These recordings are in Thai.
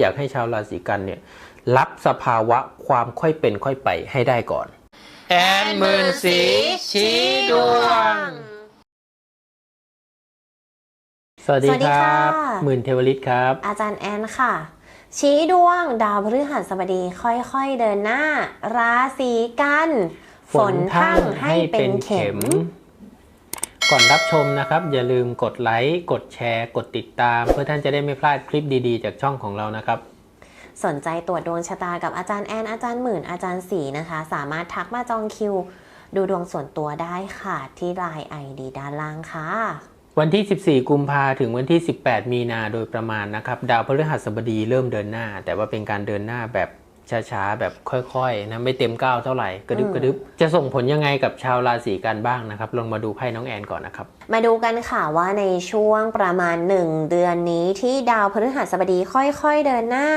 อยากให้ชาวราศีกันเนี่ยรับสภาวะความค่อยเป็นค่อยไปให้ได้ก่อน แอนหมื่นสีชี้ดวง สวัสดีสวัสดีคค่ะ รับหมื่นเทวฤทธิ์ครับ อาจารย์แอนค่ะ ชี้ดวงดาวพฤหัสบดีค่อยๆเดินหน้า ราศีกัน ฝนทั้งให้เป็นเข็ม ก่อนรับชมนะครับ อย่าลืมกดไลค์ กดแชร์ กดติดตาม เพื่อท่านจะได้ไม่พลาดคลิปดีๆ จากช่องของเรานะครับ สนใจตรวจดวงชะตากับอาจารย์แอน อาจารย์หมื่น อาจารย์สีนะคะ สามารถทักมาจองคิว ดูดวงส่วนตัวได้ค่ะ ที่ไลน์ไอดีด้านล่างค่ะ วันที่ 14 กุมภาถึงวันที่ 18 มีนาโดยประมาณนะครับ ดาวพฤหัสบดีเริ่มเดินหน้า แต่ว่าเป็นการเดินหน้าแบบ ช้าๆ แบบค่อยๆนะไม่เต็มก้าวเท่าไหร่กระดึบกระดึบจะส่งผลยังไงกับชาวราศีกันบ้างนะครับ ลองมาดูไพ่น้องแอนก่อนนะครับ มาดูกันค่ะว่าในช่วงประมาณ 1 เดือนนี้ที่ดาวพฤหัสบดีค่อยๆเดินหน้า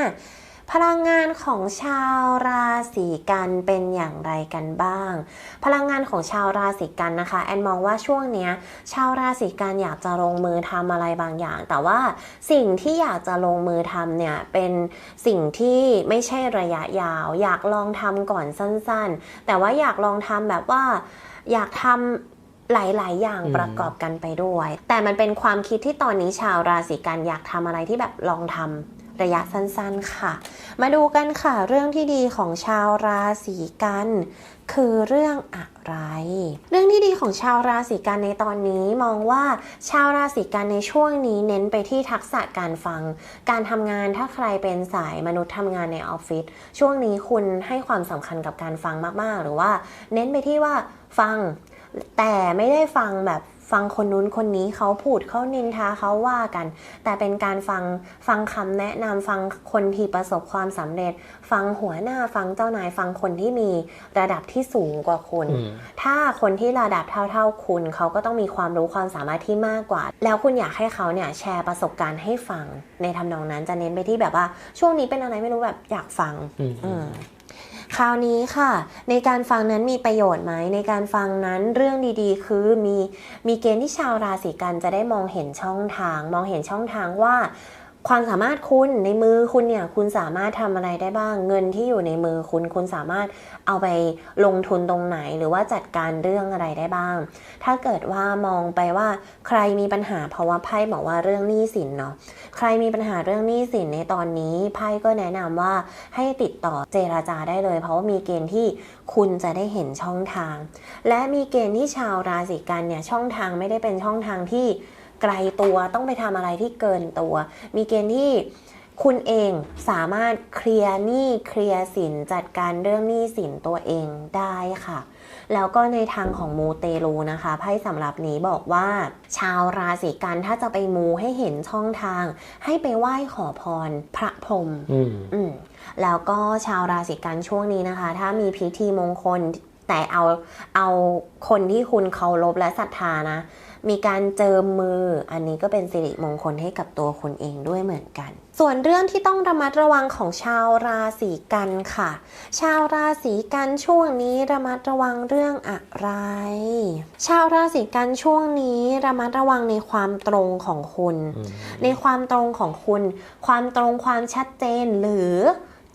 พลังงานของชาวราศีกันเป็นอย่างไรกันบ้าง พลังงานของชาวราศีกันนะคะ แอนมองว่าช่วงเนี้ยชาวราศีกันอยากจะลงมือทำอะไรบางอย่าง แต่ว่าสิ่งที่อยากจะลงมือทำเนี่ยเป็นสิ่งที่ไม่ใช่ระยะยาว อยากลองทำก่อนสั้นๆ แต่ว่าอยากลองทำแบบว่าอยากทำหลาย ๆ อย่างประกอบกันไปด้วย แต่มันเป็นความคิดที่ตอนนี้ชาวราศีกันอยากทำอะไรที่แบบลองทำ ระยะสั้นๆค่ะ มาดูกันค่ะ เรื่องที่ดีของชาวราศีกัน คือเรื่องอะไร เรื่องที่ดีของชาวราศีกันในตอนนี้มองว่าชาวราศีกันในช่วงนี้เน้นไปที่ทักษะการฟัง การทำงานถ้าใครเป็นสายมนุษย์ทำงานในออฟฟิศช่วงนี้คุณให้ความสำคัญกับการฟังมากๆ หรือว่า เน้นไปที่ว่าฟังแต่ไม่ได้ฟังแบบ ฟังคนนู้นคนนี้เขาพูดเขานินทาเขาว่ากัน แต่เป็นการฟังฟังคำแนะนำฟังคนที่ประสบความสำเร็จ ฟังหัวหน้าฟังเจ้านายฟังคนที่มีระดับที่สูงกว่าคุณอืมถ้าคนที่ระดับเท่า ๆคุณ เขาก็ต้องมีความรู้ความสามารถที่มากกว่า แล้วคุณอยากให้เขาเนี่ยแชร์ประสบการณ์ให้ฟังในทำนองนั้นจะเน้นไปที่แบบว่า ช่วงนี้เป็นอะไรไม่รู้แบบอยากฟังอืมอืม คราวนี้ค่ะ ในการฟังนั้นมีประโยชน์ไหมในการฟังนั้นเรื่องดีๆ คือมีมีเกณฑ์ที่ชาวราศีกันจะได้มองเห็นช่องทาง มองเห็นช่องทางว่า ความสามารถคุณในมือคุณเนี่ยคุณสามารถทำอะไรได้บ้าง เงินที่อยู่ในมือคุณคุณสามารถเอาไปลงทุนตรงไหนหรือว่าจัดการเรื่องอะไรได้บ้าง ถ้าเกิดว่ามองไปว่าใครมีปัญหาเพราะว่าไพ่บอกว่าเรื่องหนี้สินเนาะใครมีปัญหาเรื่องหนี้สินในตอนนี้ไพ่ก็แนะนำว่าให้ติดต่อเจราจาได้เลย เพราะว่ามีเกณฑ์ที่คุณจะได้เห็นช่องทาง และมีเกณฑ์ที่ชาวราศีกันเนี่ยช่องทางไม่ได้เป็นช่องทางที่ ไกลตัวต้องไปทำอะไรที่เกินตัว มีเกณฑ์ที่คุณเองสามารถเคลียร์หนี้เคลียร์สินจัดการเรื่องหนี้สินตัวเองได้ค่ะ แล้วก็ในทางของมูเตลูนะคะไพ่สำหรับนี้บอกว่า ชาวราศีกันถ้าจะไปมูให้เห็นช่องทาง ให้ไปไหว้ขอพรพระพรหมอืมอืมแล้วก็ชาวราศีกันช่วงนี้นะคะ ถ้ามีพิธีมงคลแต่เอาเอาคนที่คุณเคารพและศรัทธานะ มีการเจิมมือ อันนี้ก็เป็นสิริมงคลให้กับตัวคุณเองด้วยเหมือนกัน ส่วนเรื่องที่ต้องระมัดระวังของชาวราศีกันค่ะ ชาวราศีกันช่วงนี้ระมัดระวังเรื่องอะไร ชาวราศีกันช่วงนี้ระมัดระวังในความตรงของคุณอืมในความตรงของคุณ ความตรงความชัดเจนหรือ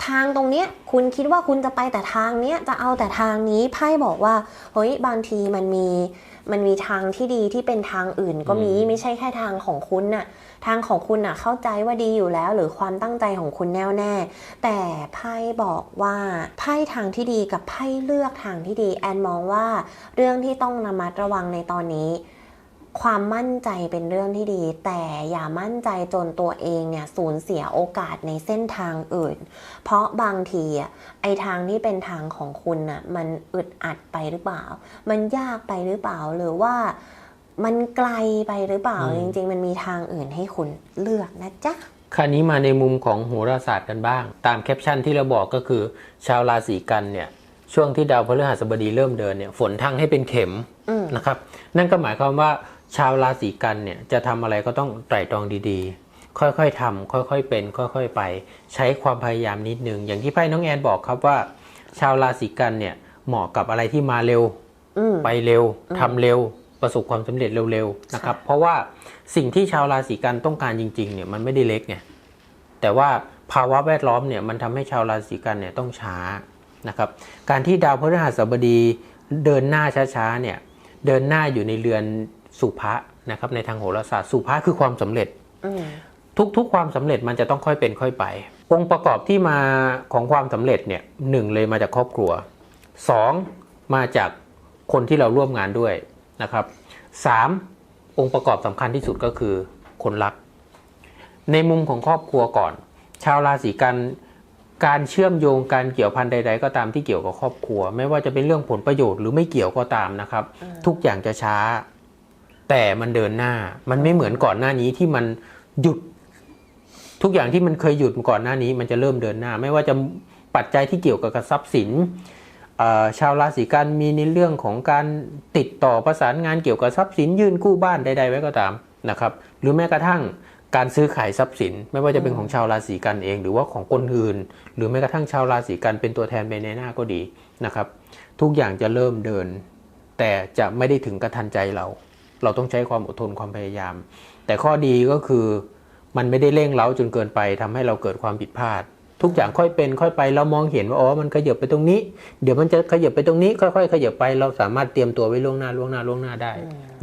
ทางตรงเนี้ยคุณคิดว่าคุณจะไปแต่ทางเนี้ยจะเอาแต่ทางนี้ไพ่บอกว่าเฮ้ยบางทีมันมีมันมีทางที่ดีที่เป็นทางอื่นก็มีอืมไม่ใช่แค่ทางของคุณน่ะทางของคุณน่ะเข้าใจว่าดีอยู่แล้ว หรือความตั้งใจของคุณแน่วแน่ แต่ไพ่บอกว่าไพ่ทางที่ดีกับไพ่เลือกทางที่ดีแอนมองว่าเรื่องที่ต้องระมัดระวังในตอนนี้ ความมั่นใจเป็นเรื่องที่ดี แต่อย่ามั่นใจจนตัวเองเนี่ยสูญเสียโอกาสในเส้นทางอื่น เพราะบางทีอะไอทางที่เป็นทางของคุณน่ะมันอึดอัดไปหรือเปล่า มันยากไปหรือเปล่าหรือว่ามันไกลไปหรือเปล่าอืมจริง ๆ มันมีทางอื่นให้คุณเลือกนะจ๊ะคราวนี้มาในมุมของโหราศาสตร์กันบ้าง ตามแคปชั่นที่เราบอกก็คือ ชาวราศีกันเนี่ยช่วงที่ดาวพฤหัสบดีเริ่มเดินเนี่ยฝนทั้งให้เป็นเข็มอืมนะครับ นั่นก็หมายความว่า ชาวราศีกันเนี่ยจะทำอะไรก็ต้องไตร่ตรองดีๆ ค่อยๆทำค่อยๆเป็น ค่อยๆไป ใช้ความพยายามนิดนึง อย่างที่ไพ่น้องแอนบอกครับว่า ชาวราศีกันเนี่ยเหมาะกับอะไรที่มาเร็วอืมไปเร็วอืมทำเร็ว ประสบความสำเร็จเร็วๆนะครับ เพราะว่าสิ่งที่ชาวราศีกันต้องการจริงๆเนี่ยมันไม่ได้เล็กไงแต่ว่าภาวะแวดล้อมเนี่ยมันทำให้ชาวราศีกันเนี่ยต้องช้านะครับ การที่ดาวพฤหัสบดีเดินหน้าช้าๆเนี่ยเดินหน้าอยู่ในเรือน สุภะนะครับในทางโหราศาสตร์สุภะคือความสำเร็จอืมทุกๆความสำเร็จมันจะต้องค่อยเป็นค่อยไป องค์ประกอบที่มาของความสำเร็จเนี่ยหนึ่งเลยมาจากครอบครัวสองมาจากคนที่เราร่วมงานด้วยนะครับสามองค์ประกอบสำคัญที่สุดก็คือคนรัก ในมุมของครอบครัวก่อน ชาวราศีกันการเชื่อมโยงการเกี่ยวพันใด ๆ ก็ตามที่เกี่ยวกับครอบครัว ไม่ว่าจะเป็นเรื่องผลประโยชน์หรือไม่เกี่ยวก็ตามนะครับ ทุกอย่างจะช้า แต่มันเดินหน้ามันไม่เหมือนก่อนหน้านี้ที่มันหยุด ทุกอย่างที่มันเคยหยุดก่อนหน้านี้ มันจะเริ่มเดินหน้า ไม่ว่าจะปัจจัยที่เกี่ยวกับทรัพย์สินชาวราศีกันมีในเรื่องของการติดต่อประสานงานเกี่ยวกับทรัพย์สินยื่นกู้บ้านใดๆไว้ก็ตามนะครับ หรือแม้กระทั่งการซื้อขายทรัพย์สิน ไม่ว่าจะเป็นของชาวราศีกันเอง หรือว่าของคนอื่น หรือแม้กระทั่งชาวราศีกันเป็นตัวแทนไปในหน้าก็ดีนะครับ ทุกอย่างจะเริ่มเดิน แต่จะไม่ได้ถึงกระทันใจเรา เราต้องใช้ความอดทนความพยายาม แต่ข้อดีก็คือมันไม่ได้เร่งเร้าจนเกินไปทำให้เราเกิดความผิดพลาด ทุกอย่างค่อยเป็นค่อยไปเรามองเห็นว่าอ๋อมันขยับไปตรงนี้ เดี๋ยวมันจะขยับไปตรงนี้ ค่อย ๆ ขยับไปเราสามารถเตรียมตัวไว้ล่วงหน้าล่วงหน้าล่วงหน้าได้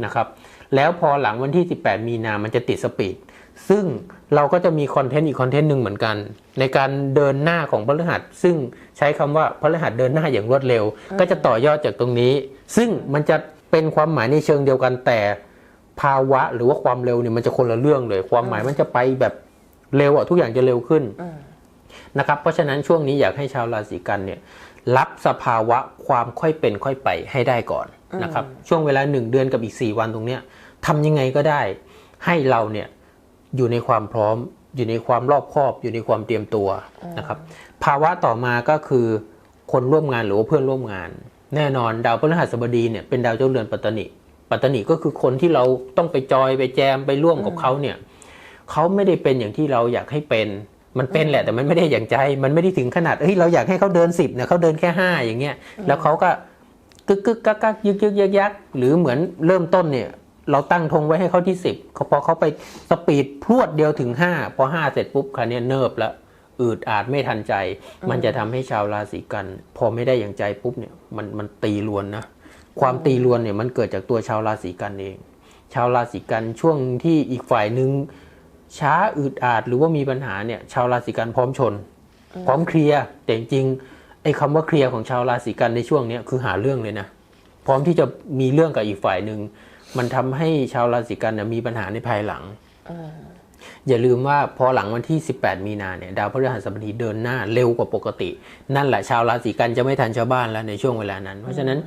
นะครับแล้วพอหลังวันที่ 18 มีนา มันจะติดสปีด ซึ่งเราก็จะมีคอนเทนต์อีกคอนเทนต์หนึ่งเหมือนกัน ในการเดินหน้าของพฤหัส ซึ่งใช้คำว่าพฤหัสเดินหน้าอย่างรวดเร็ว ก็จะต่อยอดจากตรงนี้ ซึ่งมันจะ เป็นความหมายในเชิงเดียวกันแต่ภาวะหรือว่าความเร็วเนี่ยมันจะคนละเรื่องเลย ความหมายมันจะไปแบบเร็วอะทุกอย่างจะเร็วขึ้นอืมนะครับเพราะฉะนั้นช่วงนี้อยากให้ชาวราศีกันเนี่ยรับสภาวะความค่อยเป็นค่อยไปให้ได้ก่อนนะครับช่วงเวลา1เดือนกับอีก 4 วันตรงเนี้ยทำยังไงก็ได้ ให้เราเนี่ยอยู่ในความพร้อม อยู่ในความรอบคอบ อยู่ในความเตรียมตัวนะครับ ภาวะต่อมาก็คือคนร่วมงานหรือว่าเพื่อนร่วมงาน แน่นอนดาวพฤหัสบดีเนี่ยเป็นดาวเจ้าเรือนปัตตนิปัตตนิก็คือคนที่เราต้องไปจอยไปแจมไปร่วมกับเขาเนี่ยเขาไม่ได้เป็นอย่างที่เราอยากให้เป็นมันเป็นแหละแต่มันไม่ได้อย่างใจ มันไม่ได้ถึงขนาดเฮ้ยเราอยากให้เขาเดินสิบเนี่ยเขาเดินแค่ห้าอย่างเงี้ยแล้วเขาก็กึกกึกกักกักยึกยึกยักยักหรือเหมือนเริ่มต้นเนี่ย เราตั้งธงไว้ให้เขาที่สิบพอเขาไปสปีดพรวดเดียวถึงห้าพอห้าเสร็จปุ๊บคราวเนี้ยเนิบแล้ว อืดอาดไม่ทันใจ มันจะทำให้ชาวราศีกัน พอไม่ได้อย่างใจปุ๊บเนี่ยมันมันตีรวนนะความตีรวนเนี่ยมันเกิดจากตัวชาวราศีกันเอง ชาวราศีกันช่วงที่อีกฝ่ายหนึ่งช้าอืดอาดหรือว่ามีปัญหาเนี่ย ชาวราศีกันพร้อมชน พร้อมเคลียร์แต่จริงๆไอ้คำว่าเคลียร์ของชาวราศีกันในช่วงเนี้ยคือหาเรื่องเลยนะพร้อมที่จะมีเรื่องกับอีกฝ่ายหนึ่งมันทำให้ชาวราศีกันเนี่ยมีปัญหาในภายหลัง อย่าลืมว่าพอหลังวันที่ 18 มีนาเนี่ยดาวพฤหัสบดีเดินหน้าเร็วกว่าปกติ นั่นแหละชาวราศีกันจะไม่ทันชาวบ้านแล้วในช่วงเวลานั้น เพราะฉะนั้น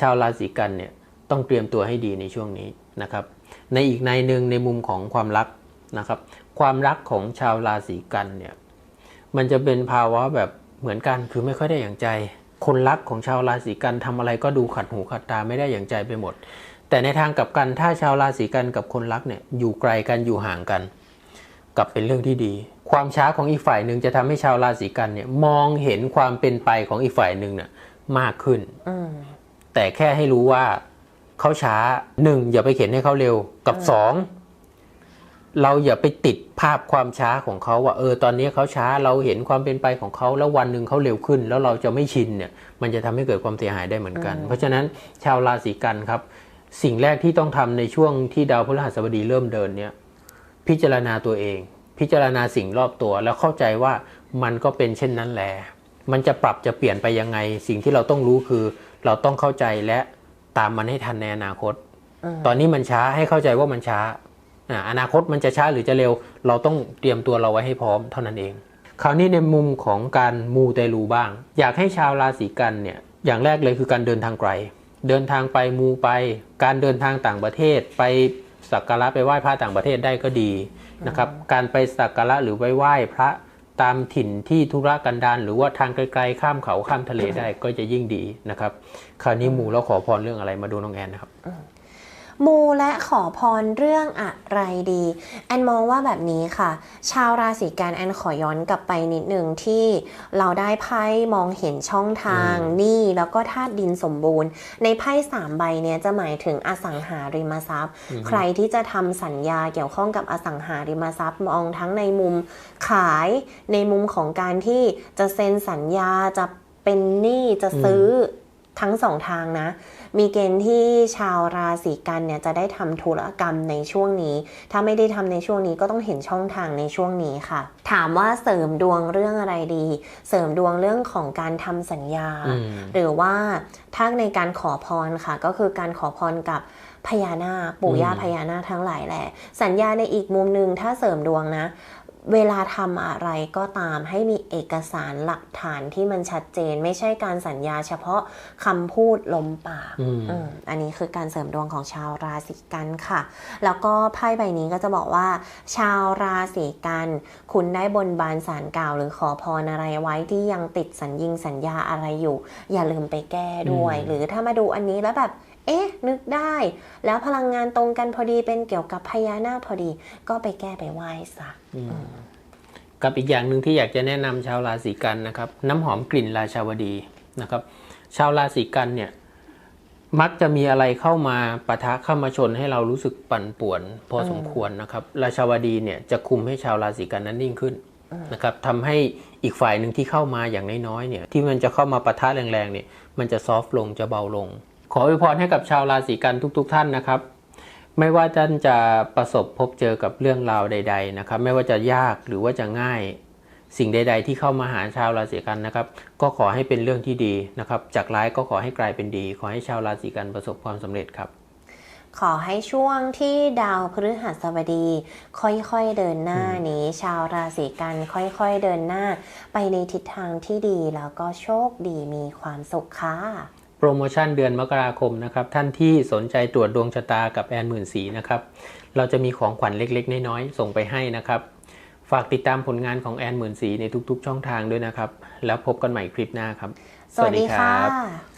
ชาวราศีกันเนี่ยต้องเตรียมตัวให้ดีในช่วงนี้นะครับ ในอีกในหนึ่งในมุมของความรักนะครับ ความรักของชาวราศีกันเนี่ยมันจะเป็นภาวะแบบเหมือนกันคือไม่ค่อยได้อย่างใจ คนรักของชาวราศีกันทำอะไรก็ดูขัดหูขัดตาไม่ได้อย่างใจไปหมด แต่ในทางกลับกันถ้าชาวราศีกันกับคนรักเนี่ยอยู่ไกลกันอยู่ห่างกัน กลับเป็นเรื่องที่ดี ความช้าของอีกฝ่ายหนึ่งจะทำให้ชาวราศีกันเนี่ยมองเห็นความเป็นไปของอีกฝ่ายหนึ่งเนี่ยมากขึ้นอืมแต่แค่ให้รู้ว่าเขาช้าหนึ่งอย่าไปเข็นให้เขาเร็วกับสองเราอย่าไปติดภาพความช้าของเขาว่าเออตอนนี้เขาช้าเราเห็นความเป็นไปของเขาแล้ววันหนึ่งเขาเร็วขึ้น แล้วเราจะไม่ชินเนี่ย มันจะทำให้เกิดความเสียหายได้เหมือนกัน เพราะฉะนั้นชาวราศีกันครับ สิ่งแรกที่ต้องทำในช่วงที่ดาวพฤหัสบดีเริ่มเดินเนี่ย พิจารณาตัวเอง พิจารณาสิ่งรอบตัว แล้วเข้าใจว่ามันก็เป็นเช่นนั้นแหละมันจะปรับจะเปลี่ยนไปยังไง สิ่งที่เราต้องรู้คือ เราต้องเข้าใจและตามมันให้ทันในอนาคต ตอนนี้มันช้าให้เข้าใจว่ามันช้าอ่าอนาคตมันจะช้าหรือจะเร็ว เราต้องเตรียมตัวเราไว้ให้พร้อมเท่านั้นเอง คราวนี้ในมุมของการมูเตลูบ้าง อยากให้ชาวราศีกันเนี่ยอย่างแรกเลยคือการเดินทางไกล เดินทางไปมูไป การเดินทางต่างประเทศไป สักการะไปไหว้พระต่างประเทศได้ก็ดีนะครับการไปสักการะหรือไปไหว้พระตามถิ่นที่ธุรกันดารหรือว่าทางไกลๆข้ามเขาข้ามทะเลได้ก็จะยิ่งดีนะครับ คราวนี้มูแล้วขอพรเรื่องอะไรมาดูน้องแอนนะครับ มูและขอพรเรื่องอะไรดี แอนมองว่าแบบนี้ค่ะ ชาวราศีกันแอนขอย้อนกลับไปนิดหนึ่งที่เราได้ไพ่มองเห็นช่องทางหนี่แล้วก็ธาตุดินสมบูรณ์ ในไพ่สามใบเนี่ยจะหมายถึงอสังหาริมทรัพย์ ใครที่จะทำสัญญาเกี่ยวข้องกับอสังหาริมทรัพย์มองทั้งในมุมขายในมุมของการที่จะเซ็นสัญญาจะเป็นหนี้จะซื้ออ ทั้งสองทางนะ มีเกณฑ์ที่ชาวราศีกันเนี่ยจะได้ทำธุรกรรมในช่วงนี้ ถ้าไม่ได้ทำในช่วงนี้ก็ต้องเห็นช่องทางในช่วงนี้ค่ะ ถามว่าเสริมดวงเรื่องอะไรดี เสริมดวงเรื่องของการทำสัญญาอืมหรือว่าถ้าในการขอพรค่ะ ก็คือการขอพรกับพญานาคปู่ย่าอืมพญานาคทั้งหลายแหละ สัญญาในอีกมุมหนึ่งถ้าเสริมดวงนะ เวลาทำอะไรก็ตามให้มีเอกสารหลักฐานที่มันชัดเจน ไม่ใช่การสัญญาเฉพาะคำพูดลมปากอืมอืมอันนี้คือการเสริมดวงของชาวราศีกันค่ะ แล้วก็ไพ่ใบนี้ก็จะบอกว่า ชาวราศีกัน คุณได้บนบานสารกล่าว หรือขอพรอะไรไว้ที่ยังติดสัญญิงสัญญาอะไรอยู่ อย่าลืมไปแก้ด้วยอืมหรือถ้ามาดูอันนี้แล้วแบบ เอ๊ะ นึกได้ แล้วพลังงานตรงกันพอดีเป็นเกี่ยวกับพญานาคพอดี ก็ไปแก้ไปไหว้ซะกับอีกอย่างหนึ่งที่อยากจะแนะนำชาวราศีกันนะครับ น้ำหอมกลิ่นราชาวดีนะครับ ชาวราศีกันเนี่ยมักจะมีอะไรเข้ามาปะทะเข้ามาชนให้เรารู้สึกปั่นป่วน พอสมควรนะครับ ราชาวดีเนี่ยจะคุมให้ชาวราศีกันนั้นนิ่งขึ้นนะครับทำให้อีกฝ่ายหนึ่งที่เข้ามาอย่างน้อยๆเนี่ยที่มันจะเข้ามาปะทะแรงๆเนี่ยมันจะซอฟต์ลงจะเบาลงข ออวยพรให้กับชาวราศีกันทุกๆท่านนะครับ ไม่ว่าท่านจะประสบพบเจอกับเรื่องราวใด ๆนะครับ ไม่ว่าจะยากหรือว่าจะง่ายสิ่งใด ๆ ที่เข้ามาหาชาวราศีกันนะครับ ก็ขอให้เป็นเรื่องที่ดีนะครับ จากร้ายก็ขอให้กลายเป็นดี ขอให้ชาวราศีกันประสบความสำเร็จครับ ขอให้ช่วงที่ดาวพฤหัสบดี ค่อยๆเดินหน้านี้ ชาวราศีกันค่อยๆเดินหน้า ไปในทิศทางที่ดีแล้วก็โชคดีมีความสุขค่ะ โปรโมชั่นเดือนมกราคมนะครับท่านที่สนใจตรวจดวงชะตากับแอนหมื่นสีนะครับเราจะมีของขวัญเล็กๆ น้อยๆส่งไปให้นะครับ ฝากติดตามผลงานของแอนหมื่นสีในทุกๆ ช่องทางด้วยนะครับ แล้วพบกันใหม่คลิปหน้าครับ สวัสดีค่ะ